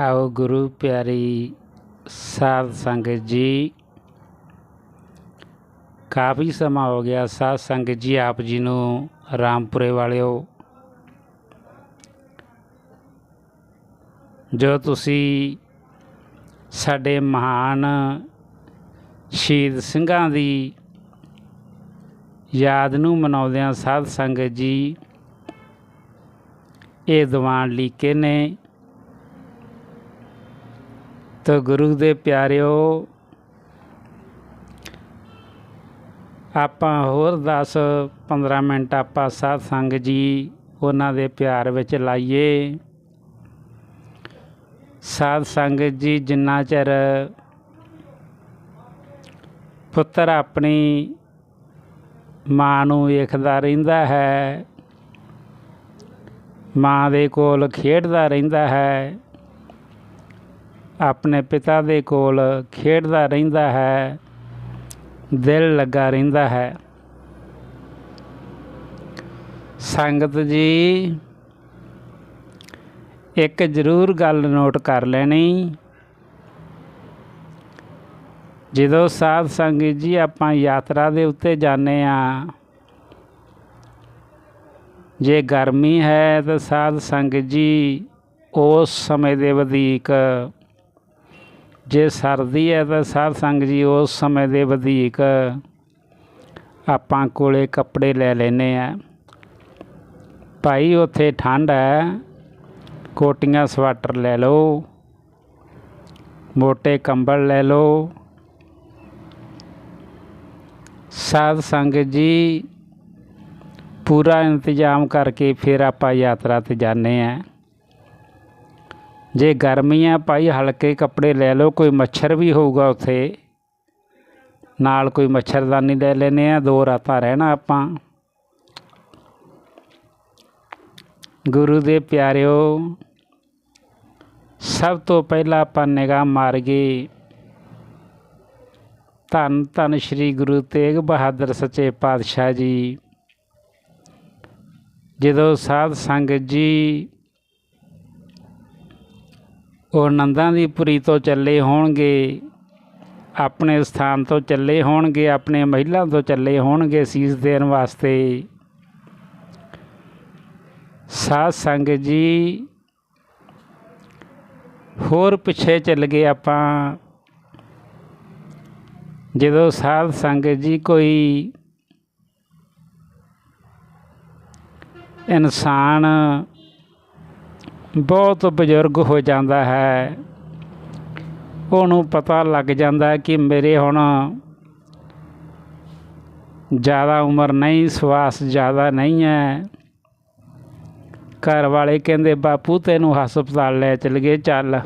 ਆਓ ਗੁਰੂ ਪਿਆਰੀ ਸਾਧ ਸੰਗ ਜੀ। ਕਾਫੀ ਸਮਾਂ ਹੋ ਗਿਆ ਸਾਧ ਸੰਗਤ ਜੀ ਆਪ ਜੀ ਨੂੰ ਰਾਮਪੁਰੇ ਵਾਲਿਓ। ਜੋ ਤੁਸੀਂ ਸਾਡੇ ਮਹਾਨ ਸ਼ਹੀਦ ਸਿੰਘਾਂ ਦੀ ਯਾਦ ਨੂੰ ਮਨਾਉਂਦਿਆਂ ਸਾਧ ਸੰਗਤ ਜੀ, ਇਹ ਦੀਵਾਨ ਲੀਕੇ ਨੇ। ਤੋ ਗੁਰੂ ਦੇ ਪਿਆਰਿਓ, ਆਪਾਂ ਹੋਰ 10 15 ਮਿੰਟ ਆਪਾਂ ਸਾਧ ਸੰਗਤ ਜੀ ਉਹਨਾਂ ਦੇ ਪਿਆਰ ਵਿੱਚ ਲਾਈਏ। ਸਾਧ ਸੰਗਤ ਜੀ ਜਿੰਨਾ ਚਿਰ ਪੁੱਤਰ ਆਪਣੀ ਮਾਂ ਨੂੰ ਵੇਖਦਾ ਰਹਿੰਦਾ ਹੈ, ਮਾਂ ਦੇ ਕੋਲ ਖੇਡਦਾ ਰਹਿੰਦਾ ਹੈ ਆਪਣੇ ਪਿਤਾ ਦੇ ਕੋਲ ਖੇਡਦਾ ਰਹਿੰਦਾ ਹੈ, ਦਿਲ ਲੱਗਾ ਰਹਿੰਦਾ ਹੈ। ਸੰਗਤ ਜੀ, ਇੱਕ ਜ਼ਰੂਰ ਗੱਲ ਨੋਟ ਕਰ ਲੈਣੀ। ਜਦੋਂ ਸਾਧ ਸੰਗਤ ਜੀ ਆਪਾਂ ਯਾਤਰਾ ਦੇ ਉੱਤੇ ਜਾਂਦੇ ਆ ਜੇ ਗਰਮੀ ਹੈ ਤਾਂ ਸਾਧ ਸੰਗਤ ਜੀ ਉਸ ਸਮੇਂ ਦੇ ਵਧੇਕ ਜੇ ਸਰਦੀ ਹੈ ਤਾਂ ਸਾਧ ਸੰਗਤ ਜੀ, ਉਸ ਸਮੇਂ ਦੇ ਵਧੇਕ ਆਪਾਂ ਕੋਲੇ ਕੱਪੜੇ ਲੈ ਲੈਨੇ ਆ। ਭਾਈ, ਉੱਥੇ ਠੰਡ ਹੈ। ਕੋਟੀਆਂ ਸਵਾਟਰ ਲੈ ਲਓ। ਮੋٹے ਕੰਬਲ ਲੈ ਲਓ। ਸਾਧ ਸੰਗਤ ਜੀ, ਪੂਰਾ ਇੰਤਜ਼ਾਮ ਕਰਕੇ ਫਿਰ ਆਪਾਂ ਯਾਤਰਾ ਤੇ ਜਾਂਦੇ ਆ। ਜੇ ਗਰਮੀ ਆ ਭਾਈ, ਹਲਕੇ ਕੱਪੜੇ ਲੈ ਲਓ, ਕੋਈ ਮੱਛਰ ਵੀ ਹੋਊਗਾ ਉੱਥੇ। ਨਾਲ ਕੋਈ ਮੱਛਰਦਾਨੀ ਲੈ ਲੈਨੇ ਆ, ਦੋ ਰਾਤਾਂ ਰਹਿਣਾ ਆਪਾਂ। ਗੁਰੂ ਦੇ ਪਿਆਰਿਓ, ਸਭ ਤੋਂ ਪਹਿਲਾਂ ਆਪਾਂ ਨਿਗਾਹ ਮਾਰ ਗਏ ਧੰਨ ਧੰਨ ਸ੍ਰੀ ਗੁਰੂ ਤੇਗ ਬਹਾਦਰ ਸੱਚੇ ਪਾਤਸ਼ਾਹ ਜੀ। ਜਦੋਂ ਸਾਧ ਸੰਗਤ ਜੀ ਉਹ ਨੰਦਾਂ ਦੀ ਪੁਰੀ ਤੋਂ ਚੱਲੇ ਹੋਣਗੇ, ਆਪਣੇ ਸਥਾਨ ਤੋਂ ਚੱਲੇ ਹੋਣਗੇ, ਆਪਣੇ ਮਹਿਲਾਂ ਤੋਂ ਚੱਲੇ ਹੋਣਗੇ ਸੀਸ ਦੇਣ ਵਾਸਤੇ। ਸਾਧ ਸੰਗਤ ਜੀ, ਹੋਰ ਪਿੱਛੇ ਚੱਲ ਗਏ ਆਪਾਂ। ਜਦੋਂ ਸਾਧ ਸੰਗਤ ਜੀ ਕੋਈ ਇਨਸਾਨ ਬਹੁਤ ਬਜ਼ੁਰਗ ਹੋ ਜਾਂਦਾ ਹੈ। ਉਹਨੂੰ ਪਤਾ ਲੱਗ ਜਾਂਦਾ ਕਿ ਮੇਰੇ ਹੁਣ ਜ਼ਿਆਦਾ ਉਮਰ ਨਹੀਂ, ਸਵਾਸ ਜ਼ਿਆਦਾ ਨਹੀਂ ਹੈ। ਘਰ ਵਾਲੇ ਕਹਿੰਦੇ, ਬਾਪੂ, ਤੈਨੂੰ ਹਸਪਤਾਲ ਲੈ ਚਲ ਗਏ, ਚੱਲ।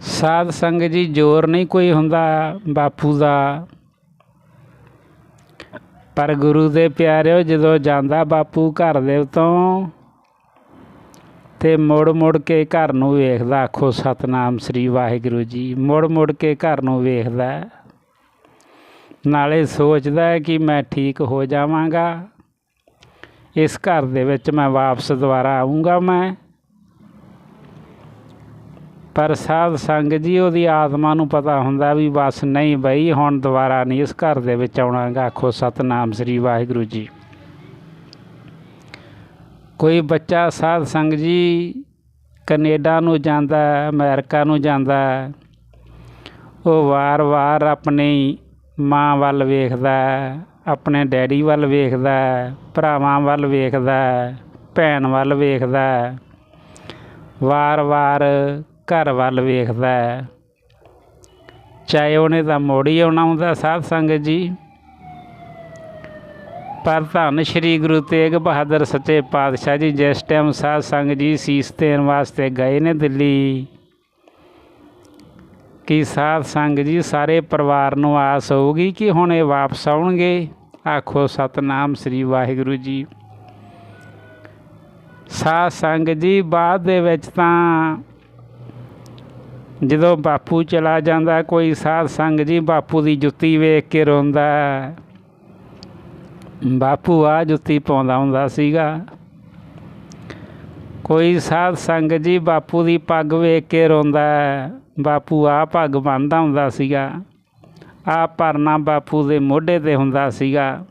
ਸਾਧ ਸੰਗਤ ਜੀ, ਜ਼ੋਰ ਨਹੀਂ ਕੋਈ ਹੁੰਦਾ ਬਾਪੂ ਦਾ। ਪਰ ਗੁਰੂ ਦੇ ਪਿਆਰਿਓ, ਜਦੋਂ ਜਾਂਦਾ ਬਾਪੂ ਘਰ ਦੇ ਉਤੋਂ ਤੇ ਮੁੜ ਮੁੜ ਕੇ ਘਰ ਨੂੰ ਵੇਖਦਾ, ਆਖੋ, ਸਤਨਾਮ ਸ੍ਰੀ ਵਾਹਿਗੁਰੂ ਜੀ। ਮੁੜ ਮੁੜ ਕੇ ਘਰ ਨੂੰ ਵੇਖਦਾ, ਨਾਲੇ ਸੋਚਦਾ ਕਿ ਮੈਂ ਠੀਕ ਹੋ ਜਾਵਾਂਗਾ। ਇਸ ਘਰ ਦੇ ਵਿੱਚ ਮੈਂ ਵਾਪਸ ਦੁਬਾਰਾ ਆਉਂਗਾ ਮੈਂ। ਪਰ ਸਾਧ ਸੰਗਤ ਜੀ, ਉਹਦੀ ਆਤਮਾ ਨੂੰ ਪਤਾ ਹੁੰਦਾ ਵੀ ਬਸ ਨਹੀਂ ਬਈ, ਹੁਣ ਦੁਬਾਰਾ ਨਹੀਂ ਇਸ ਘਰ ਦੇ ਵਿੱਚ ਆਉਣਾਗਾ, ਆਖੋ, ਸਤਨਾਮ ਸ੍ਰੀ ਵਾਹਿਗੁਰੂ ਜੀ। ਕੋਈ ਬੱਚਾ ਸਾਧ ਸੰਗਤ ਜੀ ਕੈਨੇਡਾ ਨੂੰ ਜਾਂਦਾ ਅਮਰੀਕਾ ਨੂੰ ਜਾਂਦਾ ਉਹ ਵਾਰ-ਵਾਰ ਆਪਣੀ ਮਾਂ ਵੱਲ ਵੇਖਦਾ ਆਪਣੇ ਡੈਡੀ ਵੱਲ ਵੇਖਦਾ ਭਰਾਵਾਂ ਵੱਲ ਵੇਖਦਾ ਭੈਣ ਵੱਲ ਵੇਖਦਾ ਵਾਰ-ਵਾਰ ਘਰ ਵੱਲ ਵੇਖਦਾ ਚਾਹੇ ਉਹਨੇ ਤਾਂ ਮੋੜੀ ਆਉਣਾ ਹੁੰਦਾ ਸਾਧ ਸੰਗਤ ਜੀ। ਪਰ ਧੰਨ ਸ਼੍ਰੀ ਗੁਰੂ ਤੇਗ ਬਹਾਦਰ ਸੱਚੇ ਪਾਤਸ਼ਾਹ ਜੀ ਜਿਸ ਟਾਈਮ ਸਾਧ ਸੰਗਤ ਜੀ ਸੀਸ ਦੇਣ ਵਾਸਤੇ ਗਏ ਨੇ ਦਿੱਲੀ ਕਿ ਸਾਧ ਸੰਗਤ ਜੀ ਸਾਰੇ ਪਰਿਵਾਰ ਨੂੰ ਆਸ ਹੋਊਗੀ ਕਿ ਹੁਣ ਇਹ ਵਾਪਸ ਆਉਣਗੇ ਆਖੋ ਸਤਨਾਮ ਸ੍ਰੀ ਵਾਹਿਗੁਰੂ ਜੀ ਸਾਧ ਸੰਗਤ ਜੀ ਬਾਅਦ ਦੇ ਵਿੱਚ ਤਾਂ ਜਦੋਂ ਬਾਪੂ ਚਲਾ ਜਾਂਦਾ ਕੋਈ ਸਾਧ ਸੰਗਤ ਜੀ ਬਾਪੂ ਦੀ ਜੁੱਤੀ ਵੇਖ ਕੇ ਰੋਂਦਾ ਬਾਪੂ ਆ ਜੁੱਤੀ ਪਾਉਂਦਾ ਹੁੰਦਾ ਸੀਗਾ। ਕੋਈ ਸਾਧ ਸੰਗਤ ਜੀ ਬਾਪੂ ਦੀ ਪੱਗ ਵੇਖ ਕੇ ਰੋਂਦਾ ਬਾਪੂ ਆ ਪੱਗ ਬੰਨਦਾ ਹੁੰਦਾ ਸੀਗਾ। ਆ ਪਰਨਾ ਬਾਪੂ ਦੇ ਮੋਢੇ ਤੇ ਹੁੰਦਾ ਸੀਗਾ।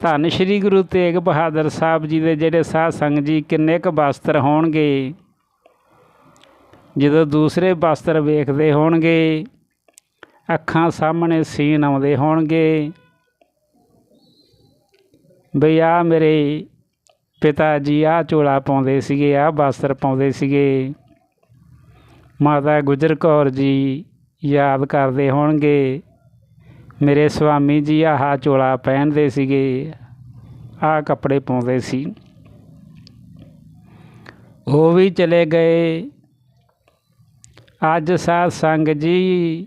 ਧੰਨ ਸ਼੍ਰੀ ਗੁਰੂ ਤੇਗ ਬਹਾਦਰ ਸਾਹਿਬ ਜੀ ਦੇ ਜਿਹੜੇ ਸਾਧ ਸੰਗਤ ਜੀ ਕਿੰਨੇ ਕੁ ਵਸਤਰ ਹੋਣਗੇ। ਜਦੋਂ ਦੂਸਰੇ ਵਸਤਰ ਵੇਖਦੇ ਹੋਣਗੇ, ਅੱਖਾਂ ਸਾਹਮਣੇ ਸੀਨ ਆਉਂਦੇ ਹੋਣਗੇ। ਬਈ ਆ ਮੇਰੇ ਪਿਤਾ ਜੀ ਆ ਚੋਲਾ ਪਾਉਂਦੇ ਸੀਗੇ ਆ ਬਸਤਰ ਪਾਉਂਦੇ ਸੀਗੇ। ਮਾਤਾ ਗੁਜਰ ਕੌਰ ਜੀ ਯਾਦ ਕਰਦੇ ਹੋਣਗੇ, ਮੇਰੇ ਸਵਾਮੀ ਜੀ ਆਹ ਝੋਲਾ ਪਹਿਨਦੇ ਸੀਗੇ, ਆਹ ਕੱਪੜੇ ਪਾਉਂਦੇ ਸੀ। ਉਹ ਵੀ ਚਲੇ ਗਏ। ਅੱਜ ਸਾਧ ਸੰਗ ਜੀ,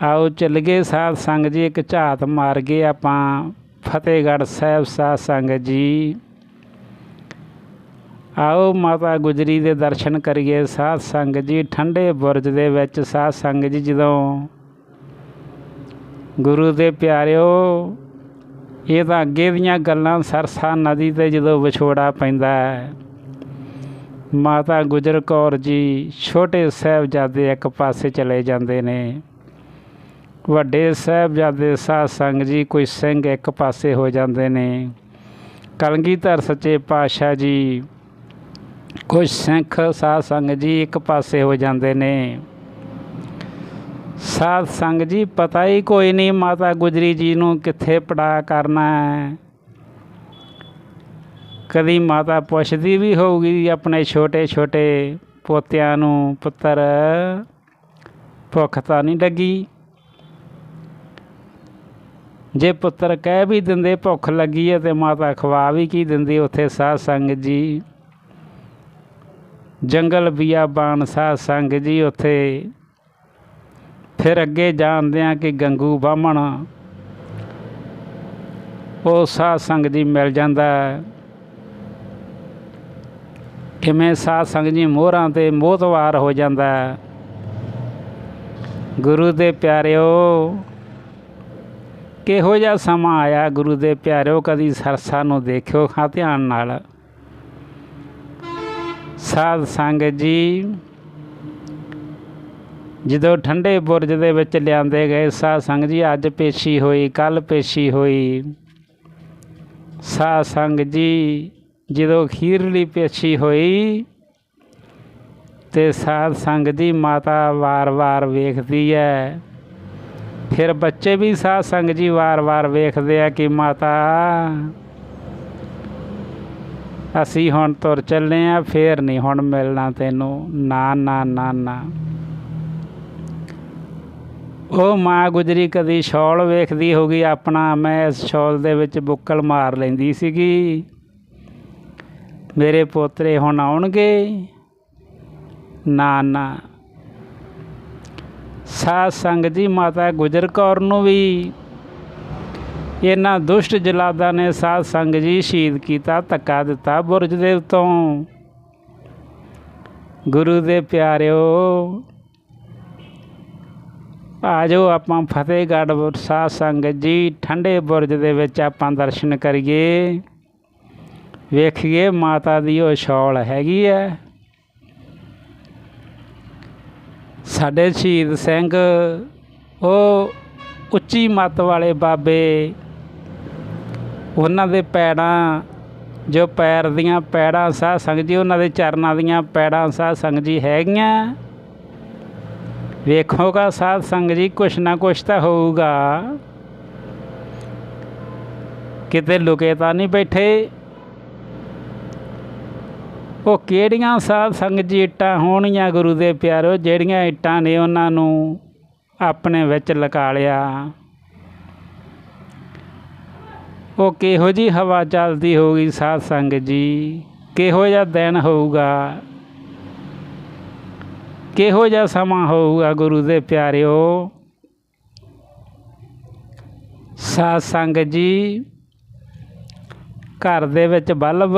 ਆਓ ਚੱਲ ਗਏ ਸਾਧ ਸੰਗ ਜੀ, ਇੱਕ ਝਾਤ ਮਾਰ ਗਏ ਆਪਾਂ। ਫਤਿਹਗੜ੍ਹ ਸਾਹਿਬ ਸਾਧ ਸੰਗਤ ਜੀ। ਆਓ ਮਾਤਾ ਗੁਜਰੀ ਦੇ ਦਰਸ਼ਨ ਕਰੀਏ ਸਾਧ ਸੰਗਤ ਜੀ। ਠੰਡੇ ਬੁਰਜ ਦੇ ਵਿੱਚ ਸਾਧ ਸੰਗਤ ਜੀ ਜਦੋਂ ਗੁਰੂ ਦੇ ਪਿਆਰਿਓ, ਇਹ ਤਾਂ ਅੱਗੇ ਦੀਆਂ ਗੱਲਾਂ ਸਰਸਾ ਨਦੀ ਤੇ ਜਦੋਂ ਵਿਛੋੜਾ ਪੈਂਦਾ ਹੈ। ਮਾਤਾ ਗੁਜਰ ਕੌਰ ਜੀ ਛੋਟੇ ਸਾਹਿਬਜ਼ਾਦੇ ਇੱਕ ਪਾਸੇ ਚਲੇ ਜਾਂਦੇ ਨੇ। ਵੱਡੇ ਸਾਹਿਬਜ਼ਾਦੇ ਸਾਧ ਸੰਗ ਜੀ ਕੋਈ ਸਿੰਘ ਇੱਕ ਪਾਸੇ ਹੋ ਜਾਂਦੇ ਨੇ। ਕਲਗੀਧਰ ਸੱਚੇ ਪਾਤਸ਼ਾਹ ਜੀ, ਕੁਝ ਸਿੱਖ ਸਾਧ ਸੰਗ ਜੀ ਇੱਕ ਪਾਸੇ ਹੋ ਜਾਂਦੇ ਨੇ। ਸਾਧ ਸੰਗ ਜੀ, ਪਤਾ ਹੀ ਕੋਈ ਨਹੀਂ ਮਾਤਾ ਗੁਜਰੀ ਜੀ ਨੂੰ ਕਿੱਥੇ ਪੜਾ ਕਰਨਾ ਹੈ। ਕਦੀ ਮਾਤਾ ਪੁੱਛਦੀ ਵੀ ਹੋਊਗੀ ਆਪਣੇ ਛੋਟੇ ਛੋਟੇ ਪੋਤਿਆਂ ਨੂੰ, ਪੁੱਤਰ, ਭੁੱਖ ਤਾਂ ਨਹੀਂ ਲੱਗੀ। ਜੇ ਪੁੱਤਰ ਕਹਿ ਵੀ ਦਿੰਦੇ, ਭੁੱਖ ਲੱਗੀ ਹੈ ਤੇ ਮਾਤਾ ਖਵਾ ਵੀ ਕੀ ਦਿੰਦੀ ਉੱਥੇ ਸਾਧ ਸੰਗਤ ਜੀ ਜੰਗਲ ਬਿਆਬਾਨ ਸਾਧ ਸੰਗਤ ਜੀ, ਉੱਥੇ ਫਿਰ ਅੱਗੇ ਜਾਣਦੇ ਆ ਕਿ ਗੰਗੂ ਬਾਹਮਣ, ਉਹ ਸਾਧ ਸੰਗਤ ਜੀ ਮਿਲ ਜਾਂਦਾ ਹੈ। ਕਿਵੇਂ ਸਾਧ ਸੰਗਤ ਜੀ ਮੋਹਰਾਂ ਤੇ ਮੋਹਤਵਾਰ ਹੋ ਜਾਂਦਾ ਗੁਰੂ ਦੇ ਪਿਆਰਿਓ ਕਿਹੋ ਜਿਹਾ ਸਮਾਂ ਆਇਆ ਗੁਰੂ ਦੇ ਪਿਆਰਿਓ ਕਦੀ ਸਰਸਾ ਨੂੰ ਦੇਖਿਓ ਹਾਂ ਧਿਆਨ ਨਾਲ। ਸਾਧ ਸੰਗਤ ਜੀ, ਜਦੋਂ ਠੰਡੇ ਬੁਰਜ ਦੇ ਵਿੱਚ ਲਿਆਂਦੇ ਗਏ ਸਾਧ ਸੰਗਤ ਜੀ, ਅੱਜ ਪੇਸ਼ੀ ਹੋਈ ਕੱਲ ਪੇਸ਼ੀ ਹੋਈ। ਸਾਧ ਸੰਗਤ ਜੀ, ਜਦੋਂ ਖੀਰਲੀ ਪੇਸ਼ੀ ਹੋਈ ਤੇ ਸਾਧ ਸੰਗਤ ਦੀ ਮਾਤਾ ਵਾਰ-ਵਾਰ ਵੇਖਦੀ ਹੈ। ਫਿਰ ਬੱਚੇ ਵੀ ਸਾਧ ਸੰਗ ਜੀ ਵਾਰ-ਵਾਰ ਵੇਖਦੇ ਆ ਕਿ ਮਾਤਾ, ਅਸੀਂ ਹੁਣ ਤੁਰ ਚੱਲੇ ਆ, ਫੇਰ ਨਹੀਂ ਹੁਣ ਮਿਲਣਾ ਤੈਨੂੰ। ਨਾ ਨਾ ਨਾ ਨਾ। ਉਹ ਮਾਂ ਗੁਜਰੀ ਕਦੀ ਸ਼ੌਲ ਵੇਖਦੀ ਹੋਗੀ ਆਪਣਾ ਮੈਂ ਇਸ ਸ਼ੌਲ ਦੇ ਵਿੱਚ ਬੁੱਕਲ ਮਾਰ ਲੈਂਦੀ ਸੀਗੀ। ਮੇਰੇ ਪੋਤਰੇ ਹੁਣ ਆਉਣਗੇ। ਨਾ ਨਾ। ਸਾਧ ਸੰਗਤ ਜੀ, ਮਾਤਾ ਗੁਜਰ ਕੌਰ ਨੂੰ ਵੀ ਇਹਨਾਂ ਦੁਸ਼ਟ ਜਲਾਦਾਂ ਨੇ ਸਾਧ ਸੰਗਤ ਜੀ ਸ਼ਹੀਦ ਕੀਤਾ, ਧੱਕਾ ਦਿੱਤਾ ਬੁਰਜ ਦੇ ਉੱਤੋਂ। ਗੁਰੂ ਦੇ ਪਿਆਰਿਓ ਆ ਜਾਓ ਆਪਾਂ ਫਤਿਹਗੜ੍ਹ ਸਾਧ ਸੰਗਤ ਜੀ, ਠੰਡੇ ਬੁਰਜ ਦੇ ਵਿੱਚ ਆਪਾਂ ਦਰਸ਼ਨ ਕਰੀਏ। ਵੇਖੀਏ ਮਾਤਾ ਦੀ ਉਹ ਛੌਲ ਹੈਗੀ ਹੈ ਸਾਡੇ ਸ਼ਹੀਦ ਸਿੰਘ, ਉਹ ਉੱਚੀ ਮੱਤ ਵਾਲੇ ਬਾਬੇ, ਉਹਨਾਂ ਦੇ ਪੈੜਾਂ, ਜੋ ਪੈਰ ਦੀਆਂ ਪੈੜਾਂ ਸਾਧ ਸੰਗਤ ਜੀ, ਉਹਨਾਂ ਦੇ ਚਰਨਾਂ ਦੀਆਂ ਪੈੜਾਂ ਸਾਧ ਸੰਗਤ ਜੀ ਹੈਗੀਆਂ। ਵੇਖੋਗਾ ਸਾਧ ਸੰਗਤ ਜੀ, ਕੁਛ ਨਾ ਕੁਛ ਤਾਂ ਹੋਊਗਾ। ਕਿਤੇ ਲੁਕੇ ਤਾਂ ਨਹੀਂ ਬੈਠੇ। ਉਹ ਕਿਹੜੀਆਂ ਸਾਧ ਸੰਗਤ ਜੀ ਇੱਟਾਂ ਹੋਣੀਆਂ ਗੁਰੂ ਦੇ ਪਿਆਰੋ, ਜਿਹੜੀਆਂ ਇੱਟਾਂ ਨੇ ਉਹਨਾਂ ਨੂੰ ਆਪਣੇ ਵਿੱਚ ਲਗਾ ਲਿਆ। ਉਹ ਕਿਹੋ ਜੀ ਹਵਾ ਚੱਲਦੀ ਹੋਊਗੀ ਸਾਧ ਸੰਗਤ ਜੀ? ਕਿਹੋ ਜਿਹਾ ਦਿਨ ਹੋਊਗਾ? ਕਿਹੋ ਜਿਹਾ ਸਮਾਂ ਹੋਊਗਾ ਗੁਰੂ ਦੇ ਪਿਆਰਿਓ? ਸਾਧ ਸੰਗਤ ਜੀ, ਘਰ ਦੇ ਵਿੱਚ ਬਲਬ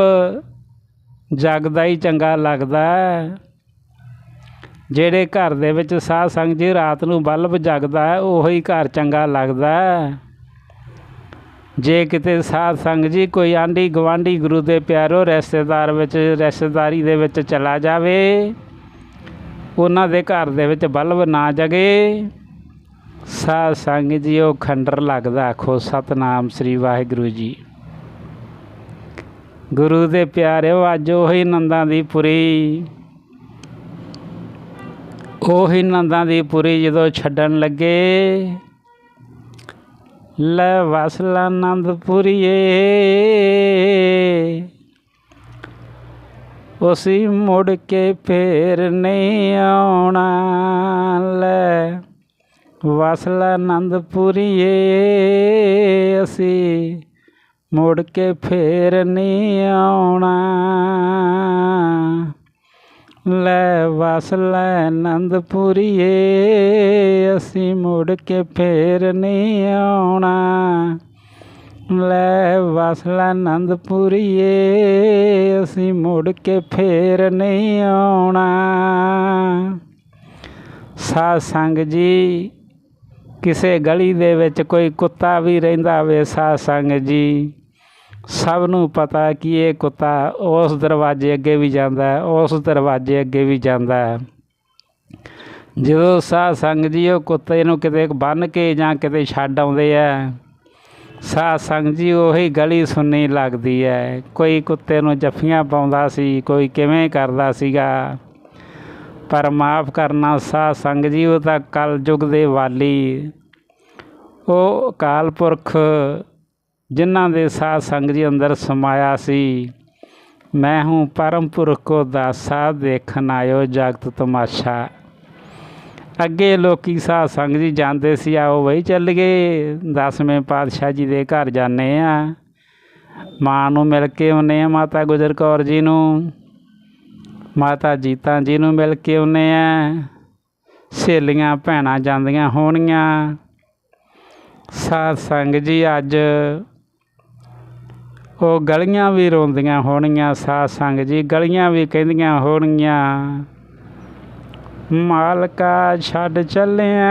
ਜਗਦਾ ਹੀ ਚੰਗਾ ਲੱਗਦਾ ਜਿਹੜੇ ਘਰ ਦੇ ਵਿੱਚ ਸਾਧ ਸੰਗਤ ਜੀ ਰਾਤ ਨੂੰ ਬਲਬ ਜਗਦਾ ਹੈ, ਉਹੀ ਘਰ ਚੰਗਾ ਲੱਗਦਾ ਜੇ ਕਿਤੇ ਸਾਧ ਸੰਗ ਜੀ ਕੋਈ ਆਂਢੀ ਗਵਾਂਢੀ ਗੁਰੂ ਦੇ ਪਿਆਰੋ ਰਿਸ਼ਤੇਦਾਰ ਵਿੱਚ, ਰਿਸ਼ਤੇਦਾਰੀ ਦੇ ਵਿੱਚ ਚਲਾ ਜਾਵੇ, ਉਹਨਾਂ ਦੇ ਘਰ ਦੇ ਵਿੱਚ ਬਲਬ ਨਾ ਜਗੇ, ਸਾਧ ਸੰਗ ਜੀ ਉਹ ਖੰਡਰ ਲੱਗਦਾ ਆਖੋ, ਸਤਨਾਮ ਸ੍ਰੀ ਵਾਹਿਗੁਰੂ ਜੀ। ਗੁਰੂ ਦੇ ਪਿਆਰਿਓ ਅੱਜ ਉਹੀ ਨੰਦਾਂ ਦੀ ਪੁਰੀ। ਉਹੀ ਨੰਦਾਂ ਦੀ ਪੁਰੀ ਜਦੋਂ ਛੱਡਣ ਲੱਗੇ, ਲੈ ਵਸਲਾ ਆਨੰਦਪੁਰੀਏ ਉਸੀ ਮੁੜ ਕੇ ਫੇਰ ਨਹੀਂ ਆਉਣਾ, ਲੈ ਵਸਲਾ ਆਨੰਦਪੁਰੀਏ ਅਸੀਂ। ਮੁੜ ਕੇ ਫੇਰ ਨਹੀਂ ਆਉਣਾ। ਲੈ ਵਸ ਲੈ ਆਨੰਦਪੁਰੀਏ ਅਸੀਂ ਮੁੜ ਕੇ ਫੇਰ ਨਹੀਂ ਆਉਣਾ। ਲੈ ਵਸ ਲੈ ਆਨੰਦਪੁਰੀਏ ਅਸੀਂ ਮੁੜ ਕੇ ਫੇਰ ਨਹੀਂ ਆਉਣਾ। ਸਾਧ ਸੰਗ ਜੀ, ਕਿਸੇ ਗਲੀ ਦੇ ਵਿੱਚ ਕੋਈ ਕੁੱਤਾ ਵੀ ਰਹਿੰਦਾ ਵੇ ਸਾਧ ਸੰਗ ਜੀ ਸਭ ਨੂੰ ਪਤਾ ਕਿ ਇਹ ਕੁੱਤਾ ਉਸ ਦਰਵਾਜ਼ੇ ਅੱਗੇ ਵੀ ਜਾਂਦਾ ਉਸ ਦਰਵਾਜ਼ੇ ਅੱਗੇ ਵੀ ਜਾਂਦਾ ਹੈ। ਜਦੋਂ ਸਾਧ ਸੰਗ ਜੀ ਉਹ ਕੁੱਤੇ ਨੂੰ ਕਿਤੇ ਬੰਨ ਕੇ ਜਾਂ ਕਿਤੇ ਛੱਡ ਆਉਂਦੇ ਆ, ਸਾਧ ਸੰਗ ਜੀ ਉਹੀ ਗਲੀ ਸੁਣਨੀ ਲੱਗਦੀ ਹੈ। ਕੋਈ ਕੁੱਤੇ ਨੂੰ ਜੱਫੀਆਂ ਪਾਉਂਦਾ ਸੀ, ਕੋਈ ਕਿਵੇਂ ਕਰਦਾ ਸੀਗਾ। ਪਰ ਮਾਫ ਕਰਨਾ, ਸਾਧ ਸੰਗ ਜੀ ਉਹ ਤਾਂ ਕਲ ਯੁਗ ਦੇ ਵਾਲੀ। ਉਹ ਅਕਾਲ ਪੁਰਖ ਜਿਨ੍ਹਾਂ ਦੇ ਸਾਧ ਸੰਗ ਜੀ ਅੰਦਰ ਸਮਾਇਆ ਸੀ, ਮੈਂ ਹੂੰ ਪਰਮ ਪੁਰਖ ਕੋ ਦਾਸਾ ਦੇਖਣ ਆਇਓ, ਜਗਤ ਤਮਾਸ਼ਾ। ਅੱਗੇ ਲੋਕੀ ਸਾਧ ਸੰਗ ਜੀ ਜਾਂਦੇ ਸੀ, ਆਓ ਬਈ ਚੱਲ ਗਏ ਦਸਵੇਂ ਪਾਤਸ਼ਾਹ ਜੀ ਦੇ ਘਰ ਜਾਂਦੇ ਆ। ਮਾਂ ਨੂੰ ਮਿਲ ਕੇ ਆਉਂਦੇ ਆ, ਮਾਤਾ ਗੁਜਰ ਕੌਰ ਜੀ ਨੂੰ। ਮਾਤਾ ਜੀਤਾ ਜੀ ਨੂੰ ਮਿਲ ਕੇ ਆਉਂਦੇ ਆ। ਸਹੇਲੀਆਂ ਭੈਣਾਂ ਜਾਂਦੀਆਂ ਹੋਣੀਆਂ। ਸਾਧ ਸੰਗ ਜੀ ਅੱਜ ਉਹ ਗਲੀਆਂ ਵੀ ਰੋਂਦੀਆਂ ਹੋਣੀਆਂ ਸਾਧ ਸੰਗ ਜੀ, ਗਲੀਆਂ ਵੀ ਕਹਿੰਦੀਆਂ ਹੋਣਗੀਆਂ ਮਾਲਕਾ ਛੱਡ ਚੱਲਿਆ,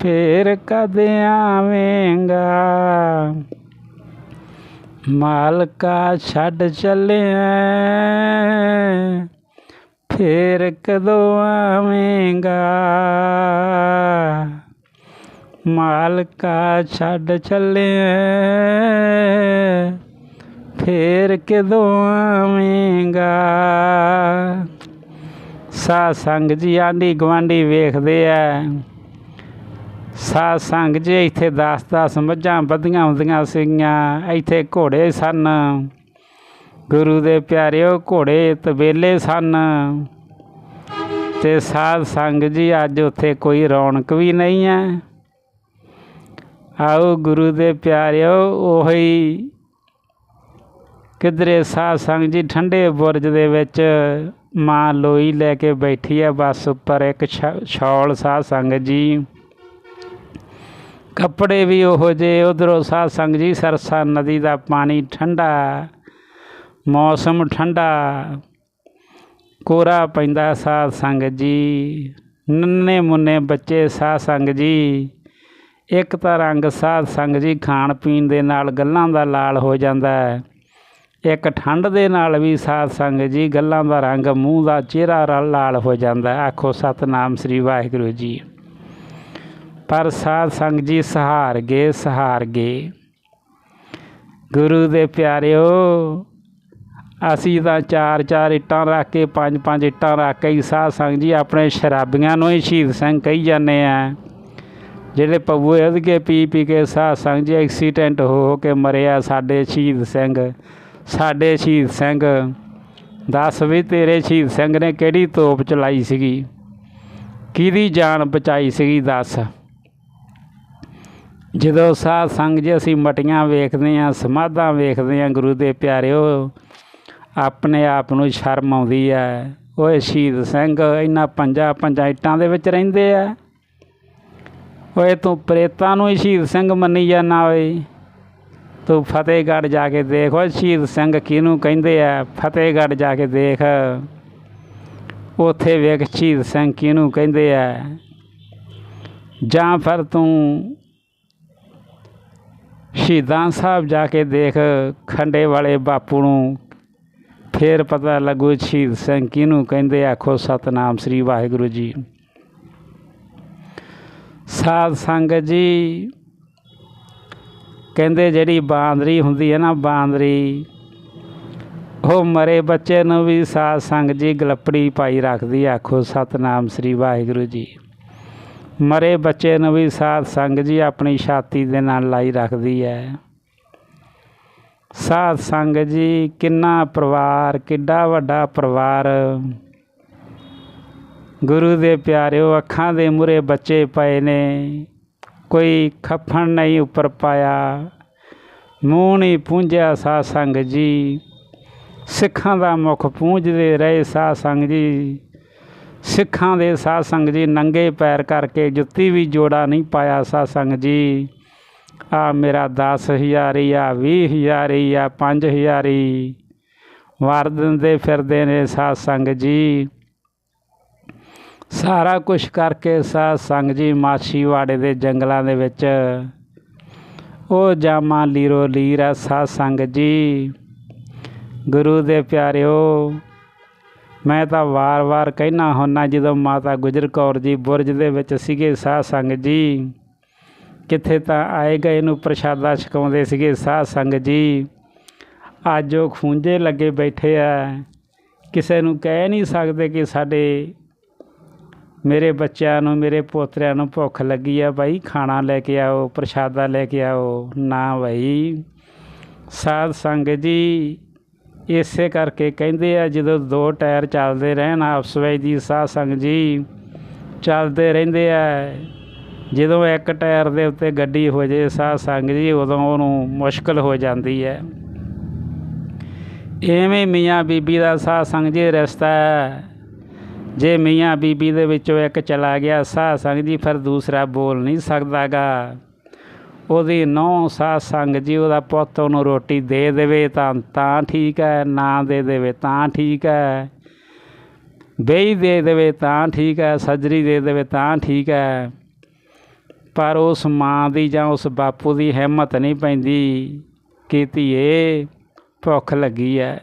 ਫੇਰ ਕਦੇ ਆਵੇਂਗਾ। ਮਾਲਕਾ ਛੱਡ ਚੱਲਿਆ, ਫੇਰ ਕਦੋਂ ਆਵੇਂਗਾ। ਮਾਲਕਾ ਛੱਡ ਚੱਲਿਆ ਫੇਰ ਕਦੋਂ ਆਵੇਂਗਾ? ਸਾਧ ਸੰਗ ਜੀ, ਆਂਢੀ ਗਵਾਂਢੀ ਵੇਖਦੇ ਐ। ਸਾਧ ਸੰਗ ਜੀ, ਇੱਥੇ 10 10 ਮੱਝਾਂ ਬੱਧੀਆਂ ਹੁੰਦੀਆਂ ਸੀਗੀਆਂ, ਇੱਥੇ ਘੋੜੇ ਸਨ। ਗੁਰੂ ਦੇ ਪਿਆਰਿਓ, ਘੋੜੇ ਤਬੇਲੇ ਸਨ। ਤੇ ਸਾਧ ਸੰਗ ਜੀ, ਅੱਜ ਉੱਥੇ ਕੋਈ ਰੌਣਕ ਵੀ ਨਹੀਂ ਹੈ ਆਓ ਗੁਰੂ ਦੇ ਪਿਆਰਿਓ, ਉਹੀ ਕਿਧਰੇ ਸਾਧ ਸੰਗ ਜੀ ਠੰਡੇ ਬੁਰਜ ਦੇ ਵਿੱਚ ਮਾਂ ਲੋਈ ਲੈ ਕੇ ਬੈਠੀ ਹੈ ਬਸ ਉੱਪਰ ਇੱਕ ਛੌਲ ਸਾਧ ਸੰਗ ਜੀ। ਕੱਪੜੇ ਵੀ ਉਹੋ ਜੇ ਉਧਰੋਂ ਸਾਧ ਸੰਗ ਜੀ ਸਰਸਾ ਨਦੀ ਦਾ ਪਾਣੀ ਠੰਡਾ, ਮੌਸਮ ਠੰਡਾ, ਕੋਰਾ ਪੈਂਦਾ ਸਾਧ ਸੰਗ ਜੀ। ਨੰਨੇ ਮੁੰਨੇ ਬੱਚੇ ਸਾਧ ਸੰਗ ਜੀ। ਇੱਕ ਤਾਂ ਰੰਗ ਸਾਧ ਸੰਗ ਜੀ ਖਾਣ ਪੀਣ ਦੇ ਨਾਲ ਗੱਲਾਂ ਦਾ ਲਾਲ ਹੋ ਜਾਂਦਾ ਹੈ। ਇੱਕ ਠੰਡ ਦੇ ਨਾਲ ਵੀ ਸਾਧ ਸੰਗ ਜੀ ਗੱਲਾਂ ਦਾ ਰੰਗ ਮੂੰਹ ਦਾ ਚਿਹਰਾ ਰਲ ਲਾਲ ਹੋ ਜਾਂਦਾ ਆਖੋ, ਸਤਨਾਮ ਸ੍ਰੀ ਵਾਹਿਗੁਰੂ ਜੀ। ਪਰ ਸਾਧ ਸੰਗ ਜੀ ਸਹਾਰ ਗਏ ਸਹਾਰ ਗਏ ਗੁਰੂ ਦੇ ਪਿਆਰਿਓ, ਅਸੀਂ ਤਾਂ ਚਾਰ ਚਾਰ ਇੱਟਾਂ ਰੱਖ ਕੇ, ਪੰਜ ਪੰਜ ਇੱਟਾਂ ਰੱਖ ਕੇ ਸਾਧ ਸੰਗ ਜੀ ਆਪਣੇ ਸ਼ਰਾਬੀਆਂ ਨੂੰ ਹੀ ਸ਼ਹੀਦ ਸਿੰਘ ਕਹੀ ਜਾਂਦੇ ਆ ਜਿਹੜੇ ਪੱਬੂ ਉਹਦੇ ਪੀ ਪੀ ਕੇ ਸਾਧ ਸੰਗ ਜੀ ਐਕਸੀਡੈਂਟ ਹੋ ਕੇ ਮਰਿਆ ਸਾਡੇ ਸ਼ਹੀਦ ਸਿੰਘ, ਸਾਡੇ ਸ਼ਹੀਦ ਸਿੰਘ। ਦੱਸ ਵੀ ਤੇਰੇ ਸ਼ਹੀਦ ਸਿੰਘ ਨੇ ਕਿਹੜੀ ਤੋਪ ਚਲਾਈ ਸੀਗੀ? ਕਿਹਦੀ ਜਾਨ ਬਚਾਈ ਸੀਗੀ ਦੱਸ? ਜਦੋਂ ਸਾਧ ਸੰਗ ਜੀ ਅਸੀਂ ਮਟੀਆਂ ਵੇਖਦੇ ਆਂ ਸਮਾਧਾਂ ਵੇਖਦੇ ਆਂ ਗੁਰੂ ਦੇ ਪਿਆਰਿਓ, ਆਪਣੇ ਆਪ ਨੂੰ ਸ਼ਰਮ ਆਉਂਦੀ ਹੈ। ਓਏ ਸ਼ਹੀਦ ਸਿੰਘ ਇਹਨਾਂ ਪੰਜਾਂ ਪੰਜਾਂ ਇੱਟਾਂ ਦੇ ਵਿੱਚ ਰਹਿੰਦੇ ਆ। ਓਏ ਤੂੰ ਪ੍ਰੇਤਾਂ ਨੂੰ ਹੀ ਸ਼ਹੀਦ ਸਿੰਘ ਮੰਨੀ ਜਾਂਦਾ ਓਏ। ਤੂੰ ਫਤਿਹਗੜ੍ਹ ਜਾ ਕੇ ਦੇਖ ਓਏ ਸ਼ਹੀਦ ਸਿੰਘ ਕਿਹਨੂੰ ਕਹਿੰਦੇ ਆ, ਫਤਿਹਗੜ੍ਹ ਜਾ ਕੇ ਦੇਖ। ਉੱਥੇ ਵੇਖ ਸ਼ਹੀਦ ਸਿੰਘ ਕਿਹਨੂੰ ਕਹਿੰਦੇ ਆ। ਜਾਂ ਫਿਰ ਤੂੰ ਸ਼ਹੀਦਾਂ ਸਾਹਿਬ ਜਾ ਕੇ ਦੇਖ, ਖੰਡੇ ਵਾਲੇ ਬਾਪੂ ਨੂੰ। ਫੇਰ ਪਤਾ ਲੱਗੂ ਸ਼ਹੀਦ ਸਿੰਘ ਕਿਹਨੂੰ ਕਹਿੰਦੇ ਆਖੋ ਸਤਨਾਮ ਸ੍ਰੀ ਵਾਹਿਗੁਰੂ ਜੀ। ਸਾਧ ਸੰਗਤ ਜੀ, ਕਹਿੰਦੇ ਜਿਹੜੀ ਬਾਂਦਰੀ ਹੁੰਦੀ ਹੈ ਨਾ ਬਾਂਦਰੀ, ਉਹ ਮਰੇ ਬੱਚੇ ਨੂੰ ਵੀ ਸਾਧ ਸੰਗਤ ਜੀ ਗਲੱਪੜੀ ਪਾਈ ਰੱਖਦੀ ਆਖੋ, ਸਤਨਾਮ ਸ੍ਰੀ ਵਾਹਿਗੁਰੂ ਜੀ। ਮਰੇ ਬੱਚੇ ਨੂੰ ਵੀ ਸਾਧ ਸੰਗਤ ਜੀ ਆਪਣੀ ਛਾਤੀ ਦੇ ਨਾਲ ਲਾਈ ਰੱਖਦੀ ਹੈ। ਸਾਧ ਸੰਗਤ ਜੀ, ਕਿੰਨਾ ਪਰਿਵਾਰ, ਕਿੱਡਾ ਵੱਡਾ ਪਰਿਵਾਰ। ਗੁਰੂ ਦੇ ਪਿਆਰਿਓ, ਅੱਖਾਂ ਦੇ ਮੂਰੇ ਬੱਚੇ ਪਏ ਨੇ। ਕੋਈ ਖੱਫਣ ਨਹੀਂ ਉੱਪਰ ਪਾਇਆ, ਮੂੰਹ ਨਹੀਂ ਪੂੰਝਿਆ ਸਾਧ ਸੰਗਤ ਜੀ। ਸਿੱਖਾਂ ਦਾ ਮੁਖ ਪੂੰਝਦੇ ਰਹੇ ਸਾਧ ਸੰਗਤ ਜੀ। ਸਿੱਖਾਂ ਦੇ ਸਾਧ ਸੰਗਤ ਜੀ ਨੰਗੇ ਪੈਰ ਕਰਕੇ ਜੁੱਤੀ ਵੀ ਜੋੜਾ ਨਹੀਂ ਪਾਇਆ ਸਾਧ ਸੰਗਤ ਜੀ। ਆ ਮੇਰਾ 10000 ਆ 20000 ਆ 5000 ਵਾਰ ਦਿੰਦੇ ਫਿਰਦੇ ਨੇ ਸਾਧ ਸੰਗਤ ਜੀ। ਸਾਰਾ ਕੁਝ ਕਰਕੇ ਸਾਧ ਸੰਗਤ ਜੀ ਮਾਛੀਵਾੜੇ ਦੇ ਜੰਗਲਾਂ ਦੇ ਵਿੱਚ। ਉਹ ਜਾਮਾ ਲੀਰੋ ਲੀਰ ਆ ਸਾਧ ਜੀ। ਗੁਰੂ ਦੇ ਪਿਆਰਿਓ, ਮੈਂ ਤਾਂ ਵਾਰ-ਵਾਰ ਕਹਿਣਾ ਹੁੰਨਾ ਜਦੋਂ ਮਾਤਾ ਗੁਜਰ ਕੌਰ ਜੀ ਬੁਰਜ ਦੇ ਵਿੱਚ ਸੀਗੇ ਸਾਧ ਸੰਗਤ ਜੀ। ਕਿੱਥੇ ਤਾਂ ਆਏ ਗਏ ਨੂੰ ਪ੍ਰਸ਼ਾਦਾ ਛਕਾਉਂਦੇ ਸੀਗੇ ਸਾਧ ਸੰਗ ਜੀ। ਅੱਜ ਉਹ ਖੂੰਜੇ ਲੱਗੇ ਬੈਠੇ ਆ। ਕਿਸੇ ਨੂੰ ਕਹਿ ਨਹੀਂ ਸਕਦੇ ਕਿ ਸਾਡੇ ਮੇਰੇ ਬੱਚਿਆਂ ਨੂੰ, ਮੇਰੇ ਪੋਤਰਿਆਂ ਨੂੰ ਭੁੱਖ ਲੱਗੀ ਆ ਬਾਈ, ਖਾਣਾ ਲੈ ਕੇ ਆਓ, ਪ੍ਰਸ਼ਾਦਾ ਲੈ ਕੇ ਆਓ। ਨਾ ਭਾਈ ਸਾਧ ਸੰਗਤ ਜੀ, ਇਸੇ ਕਰਕੇ ਕਹਿੰਦੇ ਆ, ਜਦੋਂ ਦੋ ਟਾਇਰ ਚੱਲਦੇ ਰਹਿਣ, ਆਪਸ ਵਿੱਚ ਦੀ ਸਾਧ ਸੰਗਤ ਜੀ ਚੱਲਦੇ ਰਹਿੰਦੇ ਆ। ਜਦੋਂ ਇੱਕ ਟਾਇਰ ਦੇ ਉੱਤੇ ਗੱਡੀ ਹੋ ਜੇ, ਸਾਧ ਸੰਗਤ ਜੀ, ਉਦੋਂ ਉਹਨੂੰ ਮੁਸ਼ਕਲ ਹੋ ਜਾਂਦੀ ਹੈ। ਐਵੇਂ ਮੀਆਂ ਬੀਬੀ ਦਾ ਸਾਧ ਸੰਗਤ ਜੀ ਰਿਸ਼ਤਾ ਹੈ। ਜੇ ਮੀਆਂ ਬੀਬੀ ਦੇ ਵਿੱਚੋਂ ਇੱਕ ਚਲਾ ਗਿਆ ਸਾਧ ਸੰਗਤ ਜੀ ਫਿਰ ਦੂਸਰਾ ਬੋਲ ਨਹੀਂ ਸਕਦਾਗਾ। ਉਹਦੀ ਨੌ ਸਾਧ ਸੰਗ ਜੀ, ਉਹਦਾ ਪੁੱਤ ਉਹਨੂੰ ਰੋਟੀ ਦੇ ਦੇਵੇ ਤਾਂ ਤਾਂ ਠੀਕ ਹੈ, ਨਾ ਦੇ ਦੇਵੇ ਤਾਂ ਠੀਕ ਹੈ। ਬੇਈ ਦੇ ਦੇਵੇ ਤਾਂ ਠੀਕ ਹੈ, ਸਜਰੀ ਦੇ ਦੇਵੇ ਤਾਂ ਠੀਕ ਹੈ। ਪਰ ਉਸ ਮਾਂ ਦੀ ਜਾਂ ਉਸ ਬਾਪੂ ਦੀ ਹਿੰਮਤ ਨਹੀਂ ਪੈਂਦੀ ਕਿ ਧੀਏ, ਭੁੱਖ ਲੱਗੀ ਹੈ।